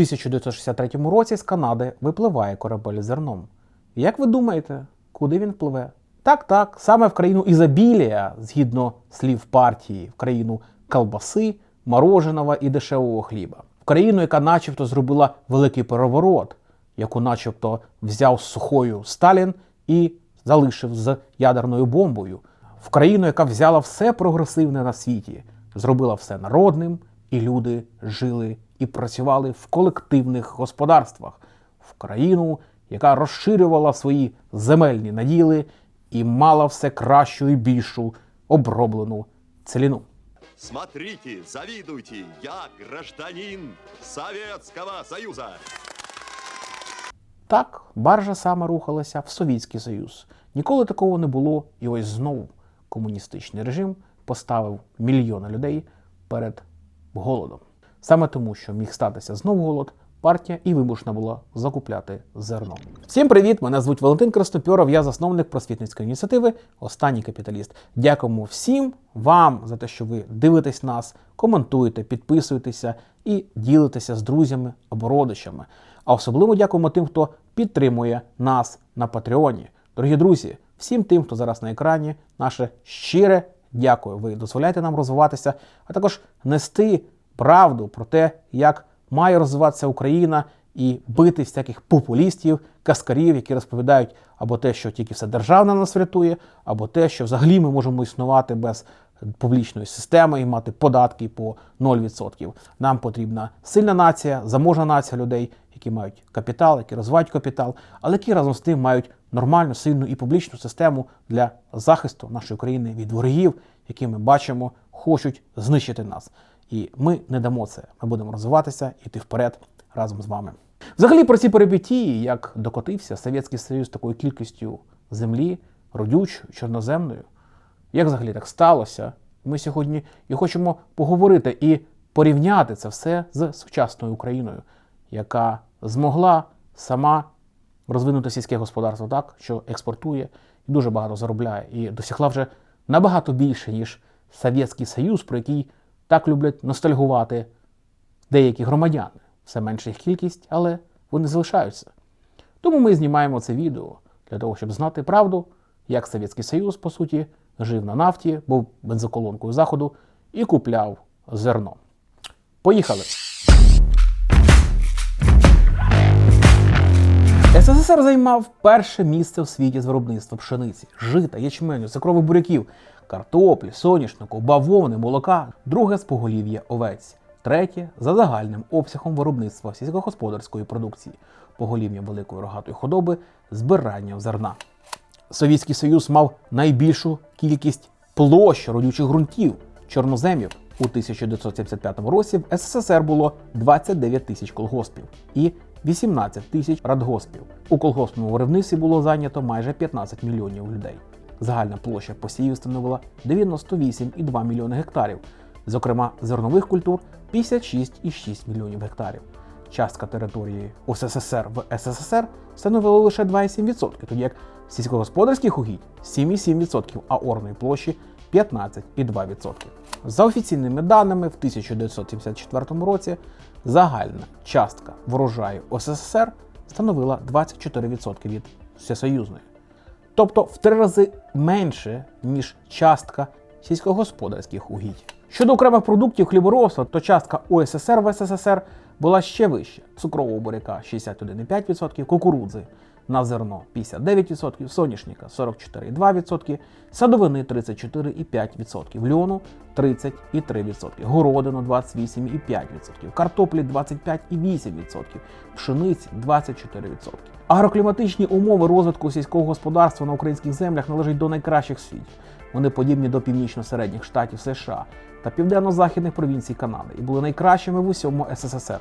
1963 році з Канади випливає корабель зерном. Як ви думаєте, куди він пливе? Так, так, саме в країну Ізобілія, згідно слів партії, в країну колбаси, мороженого і дешевого хліба. В країну, яка начебто зробила великий переворот, яку начебто взяв з сухою Сталін і залишив з ядерною бомбою. В країну, яка взяла все прогресивне на світі, зробила все народним, і люди жили і працювали в колективних господарствах, в країну, яка розширювала свої земельні наділи і мала все кращу і більшу оброблену целіну. Смотрите, завидуйте, я гражданин Советского Союза. Так, баржа саме рухалася в Совєтський Союз. Ніколи такого не було, і ось знову комуністичний режим поставив мільйони людей перед голодом. Саме тому, що міг статися знову голод, партія і вимушена була закупляти зерно. Всім привіт! Мене звуть Валентин Крастопьоров, я засновник просвітницької ініціативи Останній капіталіст. Дякуємо всім вам за те, що ви дивитесь нас, коментуєте, підписуєтеся і ділитеся з друзями або родичами. А особливо дякуємо тим, хто підтримує нас на Патреоні. Дорогі друзі, всім тим, хто зараз на екрані, наше щире дякую. Ви дозволяєте нам розвиватися, а також нести правду про те, як має розвиватися Україна і бити всяких популістів, каскарів, які розповідають або те, що тільки все державне нас врятує, або те, що взагалі ми можемо існувати без публічної системи і мати податки по 0%. Нам потрібна сильна нація, заможна нація людей, які мають капітал, які розвивають капітал, але які разом з тим мають нормальну, сильну і публічну систему для захисту нашої країни від ворогів, які ми бачимо, хочуть знищити нас. І ми не дамо це. Ми будемо розвиватися і йти вперед разом з вами. Взагалі про ці перипетії, як докотився Совєтський Союз такою кількістю землі, родючою, чорноземною, як взагалі так сталося? Ми сьогодні і хочемо поговорити і порівняти це все з сучасною Україною, яка змогла сама розвинути сільське господарство так, що експортує і дуже багато заробляє, і досягла вже набагато більше, ніж Совєтський Союз, про який так люблять ностальгувати деякі громадяни. Все менша їх кількість, але вони залишаються. Тому ми знімаємо це відео для того, щоб знати правду, як Совєтський Союз, по суті, жив на нафті, був бензоколонкою заходу і купляв зерно. Поїхали! СССР займав перше місце в світі з виробництва пшениці, жита, ячменю, цукрових буряків, картоплі, соняшнику, бавовни, молока, друге з поголів'я овець, третє за загальним обсягом виробництва сільськогосподарської продукції, поголів'я великої рогатої худоби, збирання зерна. Совєтський Союз мав найбільшу кількість площ родючих ґрунтів чорноземів. У 1975 році в СССР було 29 тисяч колгоспів і 18 тисяч радгоспів. У колгоспному виробництві було зайнято майже 15 мільйонів людей. Загальна площа посівів становила 98,2 мільйони гектарів, зокрема зернових культур 56,6 мільйонів гектарів. Частка території УССР в СССР становила лише 2,7%, тоді як сільськогосподарських угідь 7,7%, а орної площі 15,2%. За офіційними даними, в 1974 році загальна частка врожаю СССР становила 24% від всесоюзної. Тобто в три рази менше, ніж частка сільськогосподарських угідь. Щодо окремих продуктів хліборобства, то частка ОССР в СССР була ще вища: цукрового буряка 61,5%, кукурудзи на зерно 59%, соняшника 44,2%, садовини 34,5%, льону 30,3%, городину 28,5%, картоплі 25,8%, пшениці 24%. Агрокліматичні умови розвитку сільського господарства на українських землях належать до найкращих в. Вони подібні до північно-середніх штатів США та південно-західних провінцій Канади і були найкращими в усьому СССР.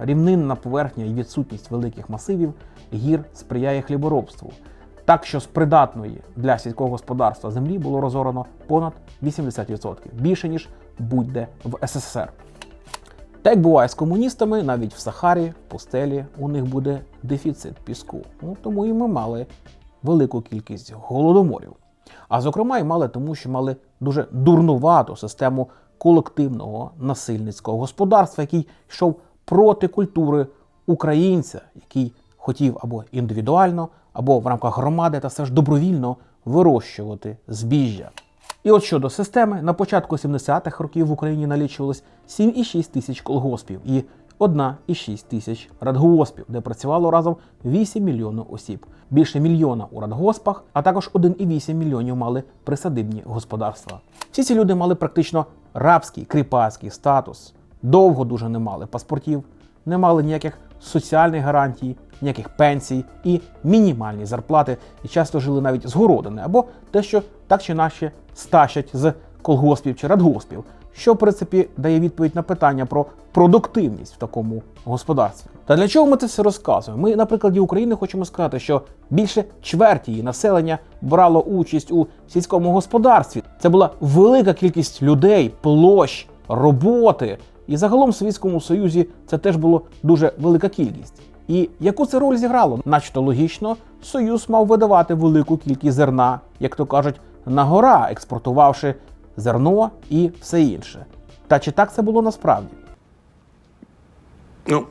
Рівнинна поверхня і відсутність великих масивів гір сприяє хліборобству. Так що з придатної для сільського господарства землі було розорано понад 80%, більше ніж будь-де в СССР. Та як буває з комуністами, навіть в Сахарі, пустелі, у них буде дефіцит піску. Ну, тому і ми мали велику кількість голодоморів. А зокрема, і мали тому, що мали дуже дурнувату систему колективного насильницького господарства, який йшов проти культури українця, який хотів або індивідуально, або в рамках громади та все ж добровільно вирощувати збіжжя. І от щодо системи, на початку 70-х років в Україні налічувалось 7,6 тисяч колгоспів і 1,6 тисяч радгоспів, де працювало разом 8 мільйонів осіб. Більше мільйона у радгоспах, а також 1,8 мільйонів мали присадибні господарства. Всі ці люди мали практично рабський кріпацький статус. Довго дуже не мали паспортів, не мали ніяких соціальних гарантій, ніяких пенсій і мінімальні зарплати, і часто жили навіть з городини або те, що так чи інакше стащать з колгоспів чи радгоспів, що в принципі дає відповідь на питання про продуктивність в такому господарстві. Та для чого ми це все розказуємо? Ми на прикладі України хочемо сказати, що більше чверті її населення брало участь у сільському господарстві. Це була велика кількість людей, площ, роботи. І загалом в Совєтському Союзі це теж було дуже велика кількість. І яку це роль зіграло? Начебто логічно, Союз мав видавати велику кількість зерна, як то кажуть, на гора, експортувавши зерно і все інше. Та чи так це було насправді? Ну,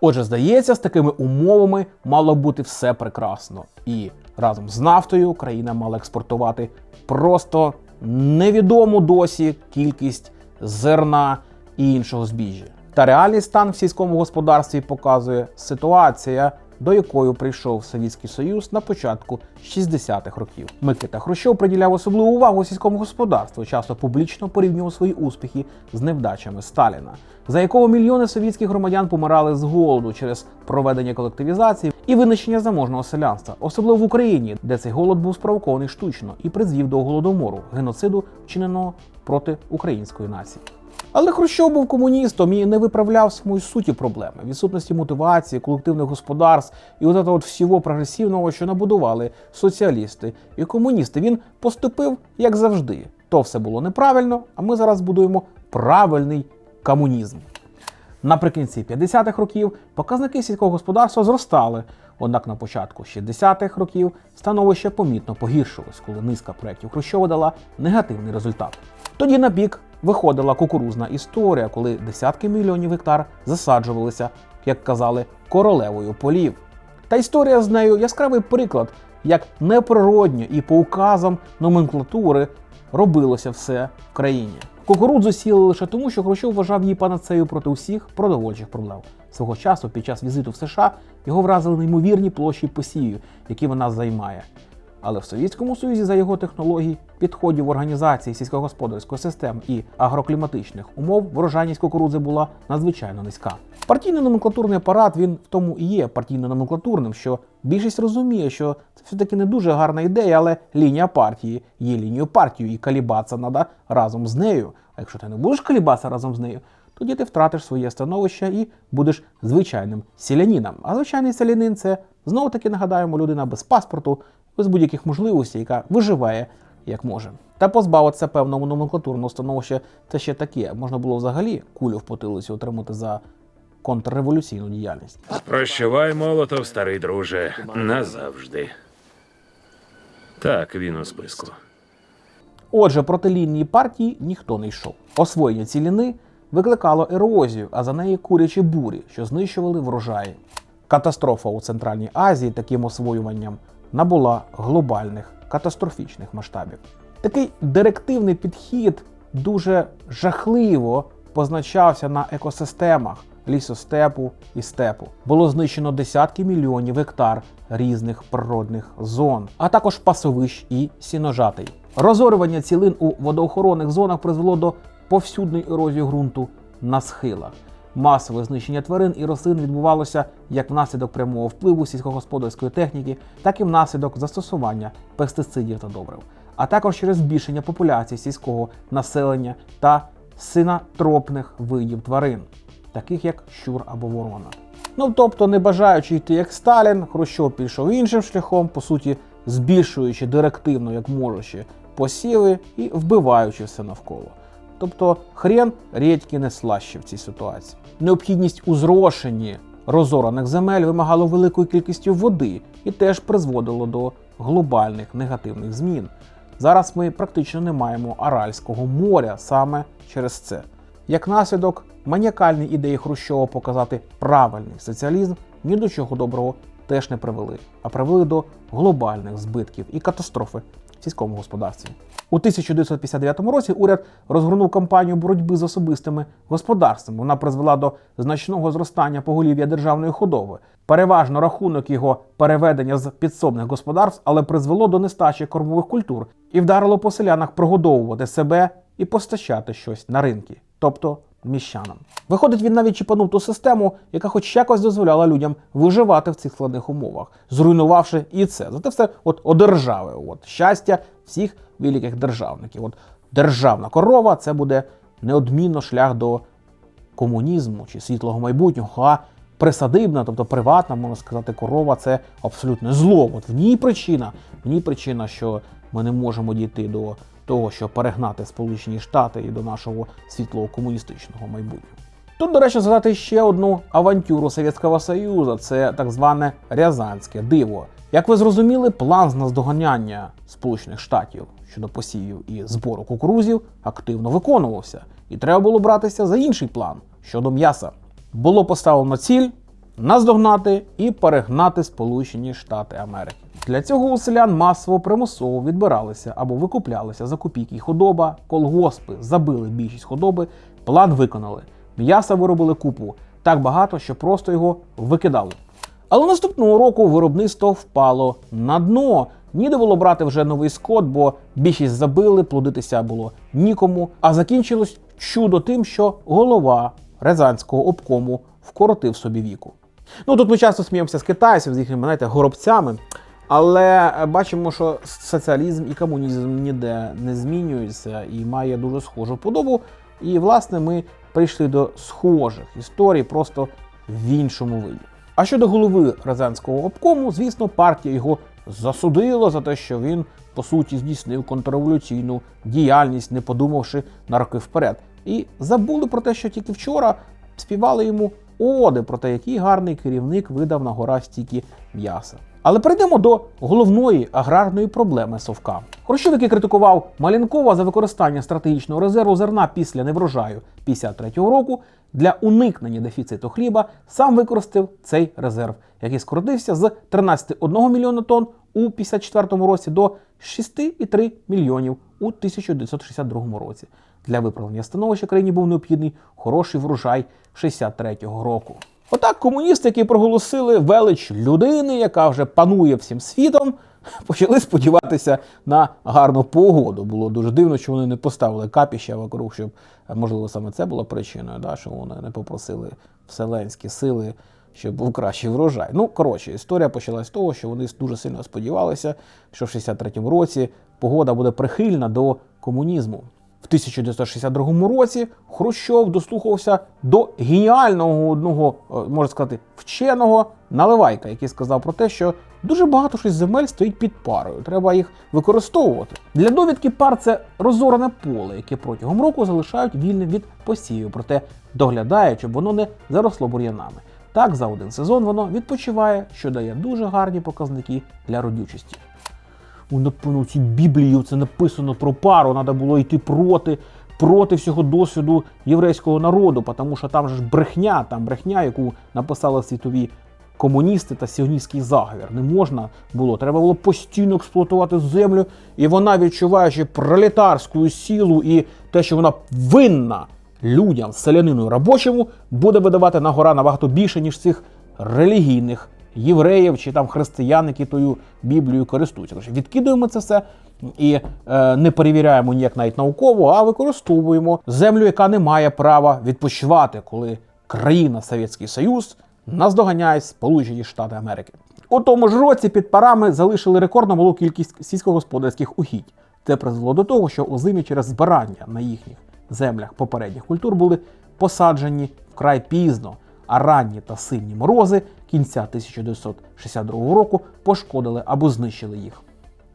Отже, здається, з такими умовами мало бути все прекрасно. І разом з нафтою країна мала експортувати просто невідому досі кількість зерна і іншого збіжжя. Та реальний стан в сільському господарстві показує ситуація, до якої прийшов Совєтський Союз на початку 60-х років. Микита Хрущов приділяв особливу увагу сільському господарству, часто публічно порівнював свої успіхи з невдачами Сталіна, за якого мільйони совєтських громадян помирали з голоду через проведення колективізації і винищення заможного селянства, особливо в Україні, де цей голод був спровокований штучно і призвів до голодомору, геноциду, вчиненого проти української нації. Але Хрущов був комуністом і не виправляв самої суті проблеми відсутності мотивації, колективних господарств і от от всього прогресивного, що набудували соціалісти і комуністи. Він поступив як завжди. То все було неправильно, а ми зараз будуємо правильний комунізм. Наприкінці 50-х років показники сільського господарства зростали. Однак на початку 60-х років становище помітно погіршилось, коли низка проєктів Хрущова дала негативний результат. Тоді на бік виходила кукурузна історія, коли десятки мільйонів гектар засаджувалися, як казали, королевою полів. Та історія з нею яскравий приклад, як неприродньо і по указам номенклатури робилося все в країні. Кукурудзу сіли лише тому, що Хрущов вважав її панацею проти усіх продовольчих проблем. Свого часу, під час візиту в США, його вразили неймовірні площі посівів, які вона займає. Але в Совєтському Союзі за його технологій, підходів організації сільськогосподарської системи і агрокліматичних умов врожайність кукурудзи була надзвичайно низька. Партійний номенклатурний апарат він в тому і є партійно-номенклатурним, що більшість розуміє, що це все-таки не дуже гарна ідея, але лінія партії є лінією партії, і калібатися треба разом з нею. А якщо ти не будеш калібатися разом з нею, тоді ти втратиш своє становище і будеш звичайним селянином. А звичайний селянин це знову таки нагадаємо людина без паспорту, без будь-яких можливостей, яка виживає як може. Та позбавитися певного номенклатурного становища це ще таке. Можна було взагалі кулю в потилицю отримати за контрреволюційну діяльність. Прощавай, молотов, старий друже, назавжди. Так, він у списку. Отже, проти лінії партії ніхто не йшов. Освоєння ціліни викликало ерозію, а за неї курячі бурі, що знищували врожаї. Катастрофа у Центральній Азії таким освоюванням набула глобальних катастрофічних масштабів. Такий директивний підхід дуже жахливо позначався на екосистемах лісостепу і степу. Було знищено десятки мільйонів гектар різних природних зон, а також пасовищ і сіножатей. Розорювання цілин у водоохоронних зонах призвело до повсюдної ерозії ґрунту на схилах. Масове знищення тварин і рослин відбувалося як внаслідок прямого впливу сільськогосподарської техніки, так і внаслідок застосування пестицидів та добрив, а також через збільшення популяції сільського населення та синатропних видів тварин, таких як щур або ворона. Ну тобто, не бажаючи йти як Сталін, Хрущов пішов іншим шляхом, по суті, збільшуючи директивно, як можучи, посіви і вбиваючи все навколо. Тобто хрен рідьки не слаще в цій ситуації. Необхідність у зрошенні розораних земель вимагало великої кількості води і теж призводило до глобальних негативних змін. Зараз ми практично не маємо Аральського моря саме через це. Як наслідок, маніакальні ідеї Хрущова показати правильний соціалізм ні до чого доброго теж не привели, а привели до глобальних збитків і катастрофи в сільському господарстві. У 1959 році уряд розгорнув кампанію боротьби з особистими господарствами. Вона призвела до значного зростання поголів'я державної худоби. Переважно рахунок його переведення з підсобних господарств, але призвело до нестачі кормових культур і вдарило по селянах прогодовувати себе і постачати щось на ринки, тобто міщанам. Виходить, він навіть чіпанув ту систему, яка хоч якось дозволяла людям виживати в цих складних умовах, зруйнувавши і це. Зате все от одержавив. От щастя всіх великих державників. От державна корова це буде неодмінно шлях до комунізму чи світлого майбутнього. А присадибна, тобто приватна, можна сказати, корова це абсолютне зло. От в ній причина, в ній причина, що ми не можемо дійти до того, щоб перегнати Сполучені Штати і до нашого світлого комуністичного майбутнього. Тут, до речі, згадати ще одну авантюру Совєтського Союзу це так зване Рязанське диво. Як ви зрозуміли, план з наздоганяння Сполучених Штатів щодо посівів і збору кукурузів активно виконувався, і треба було братися за інший план щодо м'яса. Було поставлено ціль наздогнати і перегнати Сполучені Штати Америки. Для цього у селян масово примусово відбиралися або викуплялися за копійки худоба, колгоспи забили більшість худоби, план виконали. М'яса виробили купу так багато, що просто його викидали. Але наступного року виробництво впало на дно. Ніде було брати вже новий скот, бо більшість забили, плодитися було нікому. А закінчилось чудо тим, що голова Рязанського обкому вкоротив собі віку. Ну тут ми часто сміємося з китайців, з їхніми знаєте, горобцями. Але е, бачимо, що соціалізм і комунізм ніде не змінюються і має дуже схожу подобу. І, власне, ми прийшли до схожих історій, просто в іншому виді. А щодо голови Рязанського обкому, звісно, партія його засудила за те, що він по суті здійснив контрреволюційну діяльність, не подумавши на роки вперед. І забули про те, що тільки вчора співали йому оди про те, який гарний керівник видав на гора стільки м'яса. Але перейдемо до головної аграрної проблеми Совка. Хрущов, який критикував Малінкова за використання стратегічного резерву зерна після неврожаю 53-го року для уникнення дефіциту хліба, сам використав цей резерв, який скоротився з 13,1 мільйона тонн у 54-му році до 6,3 мільйонів у 1962 році. Для виправлення становища країні був необхідний хороший врожай 63-го року. Отак комуністи, які проголосили велич людини, яка вже панує всім світом, почали сподіватися на гарну погоду. Було дуже дивно, що вони не поставили капіща вокруг, щоб е, можливо саме це було причиною, да, що вони не попросили вселенські сили, щоб був кращий врожай. Ну, коротше, історія почалась з того, що вони дуже сильно сподівалися, що в 63-му році погода буде прихильна до комунізму. В 1962 році Хрущов дослухався до геніального одного, е, можна сказати, вченого наливайка, який сказав про те, що дуже багато щось земель стоїть під парою. Треба їх використовувати. Для довідки пар це розорене поле, яке протягом року залишають вільним від посівів, проте доглядають, щоб воно не заросло бур'янами. Так, за один сезон воно відпочиває, що дає дуже гарні показники для родючості. У напевно, в цій Біблії це написано про пару, треба було йти проти, проти всього досвіду єврейського народу, тому що там же ж брехня, там брехня, яку написали світові комуністи та сіоністський заговір. Не можна було. Треба було постійно експлуатувати землю, і вона, відчуваючи пролетарську силу і те, що вона винна людям, селянину і робочому, буде видавати на гора набагато більше, ніж цих релігійних євреїв чи там християн, які тою Біблією користуються. Тож відкидуємо це все і е, не перевіряємо ніяк навіть науково, а використовуємо землю, яка не має права відпочивати, коли країна Совєтський Союз наздоганяє Сполучені Штати Америки. У тому ж році під парами залишили рекордно малу кількість сільськогосподарських угідь. Це призвело до того, що озимі через збирання на їхніх землях попередніх культур були посаджені вкрай пізно, а ранні та сильні морози кінця 1962 року пошкодили або знищили їх.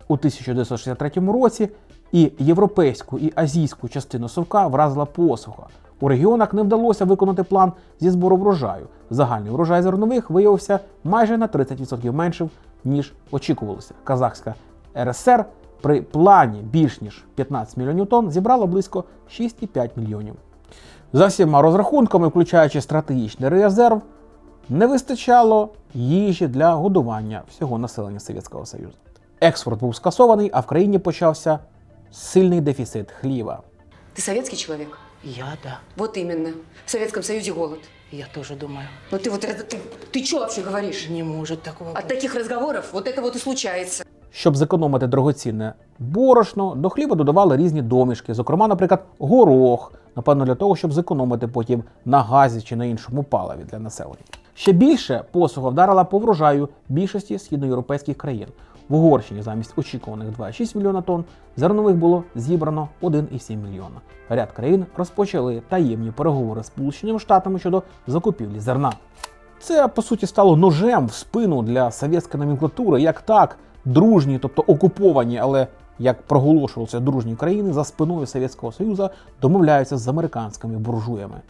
У 1963 році і європейську, і азійську частину совка вразила посуха. У регіонах не вдалося виконати план зі збору врожаю. Загальний врожай зернових виявився майже на 30% меншим, ніж очікувалося. Казахська РСР при плані більш ніж 15 мільйонів тонн зібрала близько 6,5 мільйонів. За всіма розрахунками, включаючи стратегічний резерв, не вистачало їжі для годування всього населення Совєтського Союзу. Експорт був скасований, а в країні почався сильний дефіцит хліба. Ты советский человек? Я, да. Вот именно. В Советском Союзе голод. Я тоже думаю. Но ты вот это, ты, ты что вообще говоришь? Не может такого От быть. таких разговоров вот это вот и случается. Щоб зекономити дорогоцінне борошно, до хліба додавали різні домішки, зокрема, наприклад, горох, напевно, для того, щоб зекономити потім на газі чи на іншому паливі для населення. Ще більше посуха вдарила по врожаю більшості східноєвропейських країн. В Угорщині замість очікуваних 2,6 мільйона тонн зернових було зібрано 1,7 мільйона. Ряд країн розпочали таємні переговори з Сполученими Штатами щодо закупівлі зерна. Це по суті стало ножем в спину для совєтської номенклатури, як так, дружні, тобто окуповані, але як проголошувалися дружні країни за спиною Совєтського Союзу домовляються з американськими буржуями.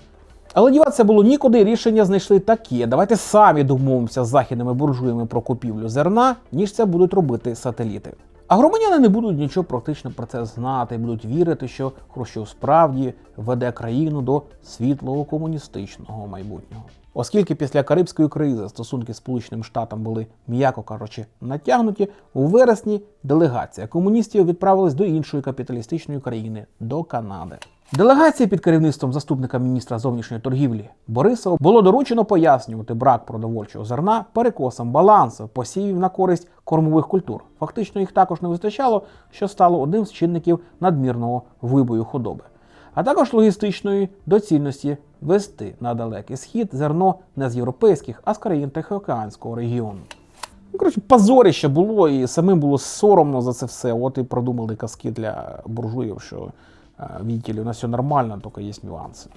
Але діватися було нікуди, рішення знайшли таке. Давайте самі домовимося з західними буржуями про купівлю зерна, ніж це будуть робити сателіти. А громадяни не будуть нічого практично про це знати, будуть вірити, що Хрущов справді веде країну до світлого комуністичного майбутнього. Оскільки після Карибської кризи стосунки з Сполученим Штатом були, м'яко кажучи, натягнуті, у вересні делегація комуністів відправилась до іншої капіталістичної країни до Канади. Делегації під керівництвом заступника міністра зовнішньої торгівлі Борисова було доручено пояснювати брак продовольчого зерна перекосом балансу посівів на користь кормових культур. Фактично їх також не вистачало, що стало одним з чинників надмірного вибою худоби а також логістичної доцільності вести на далекий схід зерно не з європейських, а з країн Тихоокеанського регіону. Ну, коротше, позорище було, і самим було соромно за це все. От і продумали казки для буржуїв, що е, ли, у нас все нормально, тільки є нюанси.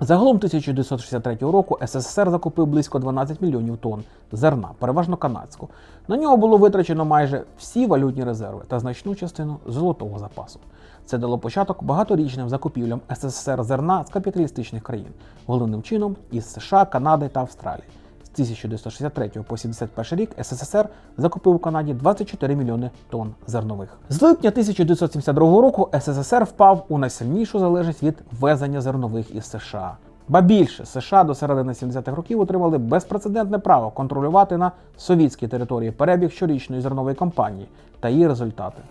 Загалом 1963 року СССР закупив близько 12 мільйонів тонн зерна, переважно канадського. На нього було витрачено майже всі валютні резерви та значну частину золотого запасу. Це дало початок багаторічним закупівлям СССР зерна з капіталістичних країн, головним чином із США, Канади та Австралії. З 1963 по 71 рік СССР закупив у Канаді 24 мільйони тонн зернових. З липня 1972 року СССР впав у найсильнішу залежність від ввезення зернових із США. Ба більше США до середини 70-х років отримали безпрецедентне право контролювати на совітській території перебіг щорічної зернової кампанії та її результати.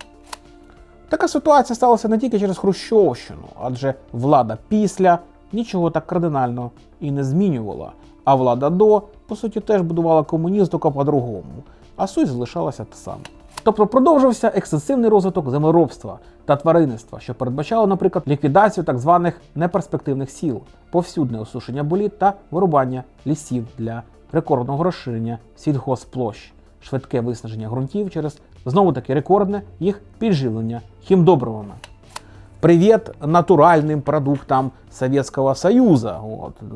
Така ситуація сталася не тільки через Хрущовщину, адже влада після нічого так кардинально і не змінювала, а влада до, по суті, теж будувала комунізм тільки по-другому, а суть залишалася та сама. Тобто продовжився екстенсивний розвиток землеробства та тваринництва, що передбачало, наприклад, ліквідацію так званих неперспективних сіл, повсюдне осушення боліт та вирубання лісів для рекордного розширення сільгосплощ, швидке виснаження ґрунтів через знову таки рекордне їх підживлення хімдобривами. Привіт натуральним продуктам Совєтського Союзу.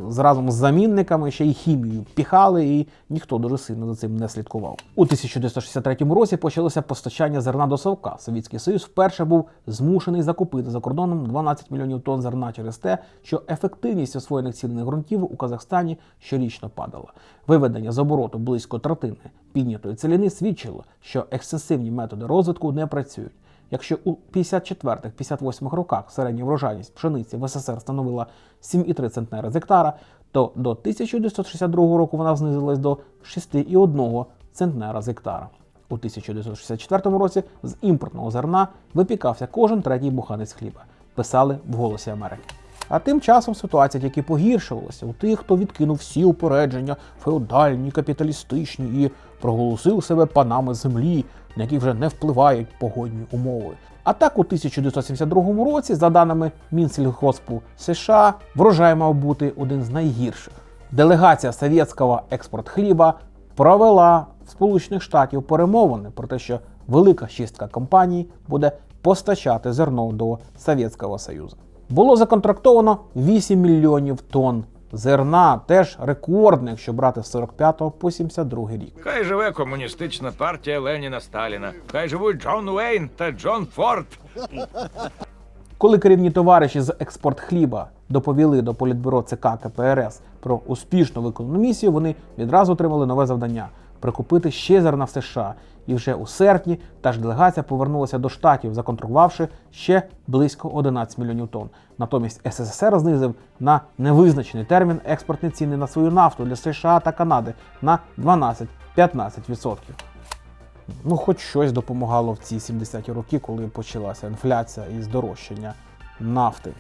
З разом з замінниками ще й хімію піхали, і ніхто дуже сильно за цим не слідкував. У 1963 році почалося постачання зерна до Совка. Совєтський Союз вперше був змушений закупити за кордоном 12 мільйонів тонн зерна через те, що ефективність освоєних цінних ґрунтів у Казахстані щорічно падала. Виведення з обороту близько третини піднятої целіни свідчило, що екстенсивні методи розвитку не працюють. Якщо у 54-58 роках середня врожайність пшениці в СССР становила 7,3 центнери з гектара, то до 1962 року вона знизилась до 6,1 центнера з гектара. У 1964 році з імпортного зерна випікався кожен третій буханець хліба, писали в Голосі Америки. А тим часом ситуація тільки погіршувалася у тих, хто відкинув всі упередження феодальні, капіталістичні і проголосив себе панами землі, на які вже не впливають погодні умови. А так у 1972 році, за даними Мінсільгоспу США, врожай мав бути один з найгірших. Делегація совєтського експорт хліба провела в Сполучених Штатів перемовини про те, що велика шістка компаній буде постачати зерно до Совєтського Союзу. Було законтрактовано 8 мільйонів тонн зерна, теж рекордне, якщо брати з 45 по 72 рік. Хай живе комуністична партія Леніна Сталіна. Хай живуть Джон Уейн та Джон Форд. Коли керівні товариші з експорт хліба доповіли до політбюро ЦК КПРС про успішно виконану місію, вони відразу отримали нове завдання прикупити ще зерна в США. І вже у серпні та ж делегація повернулася до штатів, законтрактувавши ще близько 11 мільйонів тонн. Натомість СССР знизив на невизначений термін експортні ціни на свою нафту для США та Канади на 12-15%. Ну, хоч щось допомагало в ці 70-ті роки, коли почалася інфляція і здорожчання нафти.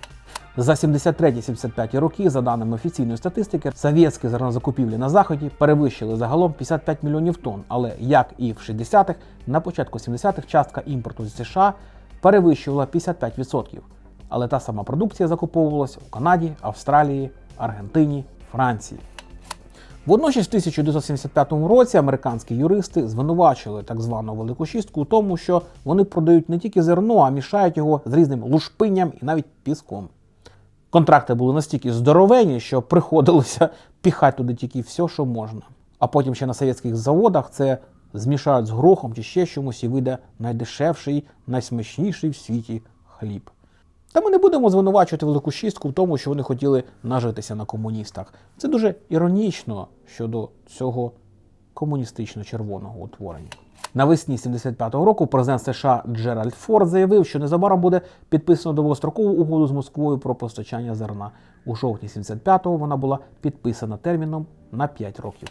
За 73-75 роки, за даними офіційної статистики, совєтські зернозакупівлі на заході перевищили загалом 55 мільйонів тонн. Але як і в 60-х, на початку 70-х частка імпорту з США перевищувала 55%. Але та сама продукція закуповувалася у Канаді, Австралії, Аргентині, Франції. Водночас, в 1975 році американські юристи звинувачили так звану велику шістку у тому, що вони продають не тільки зерно, а мішають його з різним лушпинням і навіть піском. Контракти були настільки здоровенні, що приходилося піхати туди тільки все, що можна. А потім ще на совєтських заводах це змішають з грохом чи ще чомусь і вийде найдешевший, найсмачніший в світі хліб. Та ми не будемо звинувачувати велику шістку в тому, що вони хотіли нажитися на комуністах. Це дуже іронічно щодо цього комуністично-червоного утворення. Навесні 75-го року президент США Джеральд Форд заявив, що незабаром буде підписано довгострокову угоду з Москвою про постачання зерна. У жовтні 75-го вона була підписана терміном на 5 років.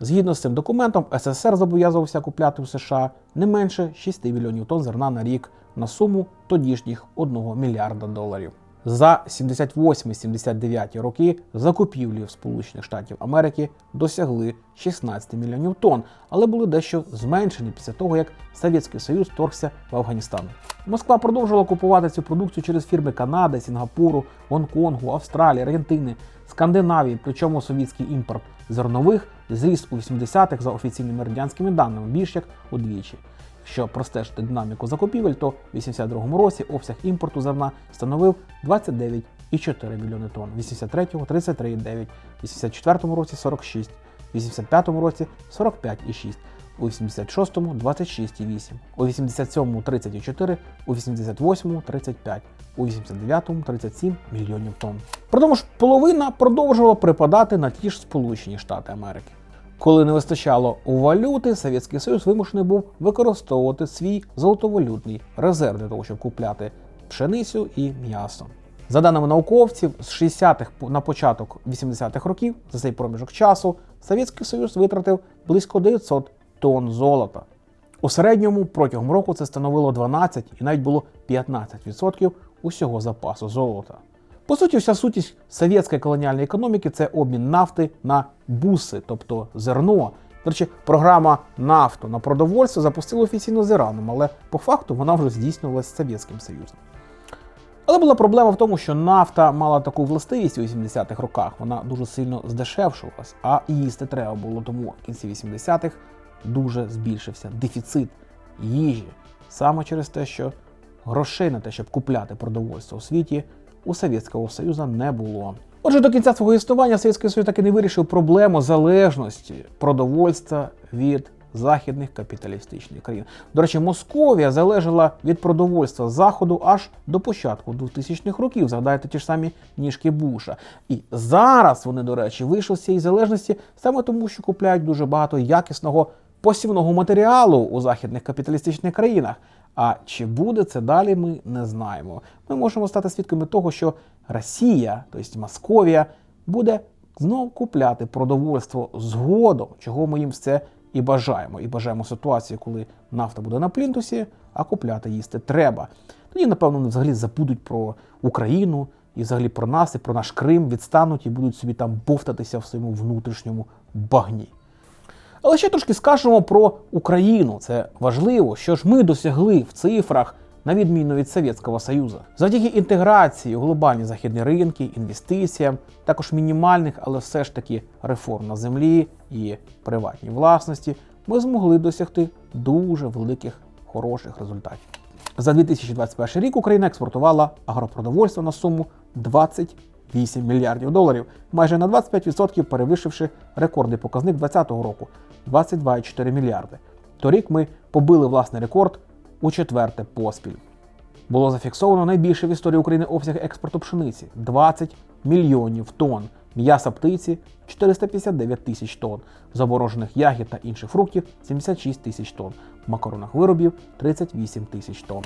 Згідно з цим документом, СССР зобов'язувався купляти у США не менше 6 мільйонів тонн зерна на рік на суму тодішніх 1 мільярда доларів. За 78-79 роки закупівлі в Сполучених Штатів Америки досягли 16 мільйонів тонн, але були дещо зменшені після того, як Совєтський Союз торгся в Афганістан. Москва продовжувала купувати цю продукцію через фірми Канади, Сінгапуру, Гонконгу, Австралії, Аргентини, Скандинавії, причому совєтський імпорт зернових зріс у 80-х за офіційними радянськими даними більш як удвічі. Якщо простежити динаміку закупівель, то в 82-му році обсяг імпорту зерна становив 29,4 мільйони тонн, 83-го 33,9, в 84-му році 46, в 85-му році 45,6, у 86-му 26,8, у 87-му 30,4, у 88-му 35, у 89-му 37 мільйонів тонн. При ж половина продовжувала припадати на ті ж Сполучені Штати Америки. Коли не вистачало у валюти, Совєтський Союз вимушений був використовувати свій золотовалютний резерв для того, щоб купляти пшеницю і м'ясо. За даними науковців, з 60-х на початок 80-х років за цей проміжок часу Совєтський Союз витратив близько 900 тонн золота. У середньому протягом року це становило 12 і навіть було 15% усього запасу золота. По суті, вся сутність совєтської колоніальної економіки це обмін нафти на буси, тобто зерно. До речі, програма нафту на продовольство запустила офіційно з Іраном, але по факту вона вже здійснювалася з Совєтським Союзом. Але була проблема в тому, що нафта мала таку властивість у 80-х роках, вона дуже сильно здешевшувалась, а їсти треба було тому в кінці 80-х дуже збільшився дефіцит їжі. Саме через те, що грошей на те, щоб купляти продовольство у світі, у Совєтського Союзу не було. Отже, до кінця свого існування Совєтський Союз так і не вирішив проблему залежності продовольства від західних капіталістичних країн. До речі, Московія залежала від продовольства заходу аж до початку 2000-х років. Згадайте ті ж самі ніжки Буша. І зараз вони, до речі, вийшли з цієї залежності саме тому, що купляють дуже багато якісного посівного матеріалу у західних капіталістичних країнах. А чи буде це далі, ми не знаємо. Ми можемо стати свідками того, що Росія, тобто Московія, буде знов купляти продовольство згодом, чого ми їм все і бажаємо. І бажаємо ситуації, коли нафта буде на плінтусі, а купляти їсти треба. Тоді, напевно, вони взагалі забудуть про Україну і взагалі про нас, і про наш Крим, відстануть і будуть собі там бовтатися в своєму внутрішньому багні. Але ще трошки скажемо про Україну. Це важливо, що ж ми досягли в цифрах, на відміну від Совєтського Союзу. Завдяки інтеграції у глобальні західні ринки, інвестиціям, також мінімальних, але все ж таки реформ на землі і приватній власності, ми змогли досягти дуже великих хороших результатів. За 2021 рік Україна експортувала агропродовольство на суму 28 мільярдів доларів, майже на 25% перевищивши рекордний показник 2020 року 22,4 мільярди. Торік ми побили власний рекорд у четверте поспіль. Було зафіксовано найбільший в історії України обсяг експорту пшениці 20 мільйонів тонн. м'яса птиці 459 тисяч тонн, заморожених ягід та інших фруктів 76 тисяч тонн, макаронних виробів 38 тисяч тонн.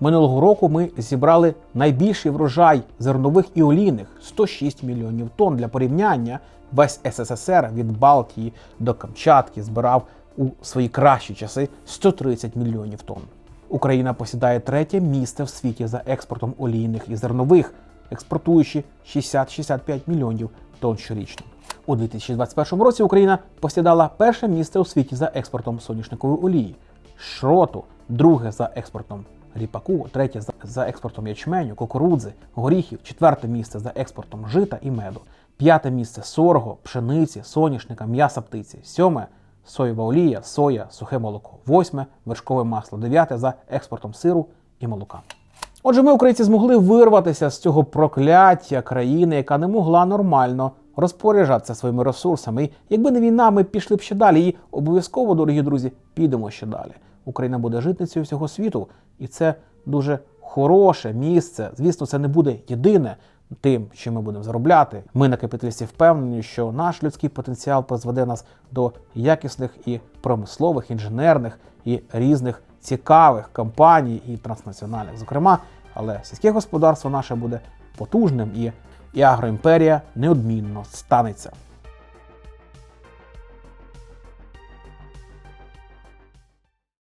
Минулого року ми зібрали найбільший врожай зернових і олійних 106 мільйонів тонн. Для порівняння весь СССР від Балтії до Камчатки збирав у свої кращі часи 130 мільйонів тонн. Україна посідає третє місце в світі за експортом олійних і зернових, експортуючи 60-65 мільйонів тонн щорічно. У 2021 році Україна посідала перше місце у світі за експортом соняшникової олії, шроту, друге за експортом ріпаку, третє за- експортом ячменю, кукурудзи, горіхів, четверте місце за експортом жита і меду, п'яте місце сорго, пшениці, соняшника, м'яса птиці, сьоме соєва олія, соя, сухе молоко, восьме вершкове масло, дев'яте за експортом сиру і молока. Отже, ми, українці, змогли вирватися з цього прокляття країни, яка не могла нормально розпоряджатися своїми ресурсами. І якби не війна, ми пішли б ще далі. І обов'язково, дорогі друзі, підемо ще далі. Україна буде житницею всього світу, і це дуже хороше місце. Звісно, це не буде єдине тим, що ми будемо заробляти. Ми на капіталісті впевнені, що наш людський потенціал призведе нас до якісних і промислових, інженерних і різних цікавих компаній і транснаціональних, зокрема, але сільське господарство наше буде потужним і, і агроімперія неодмінно станеться.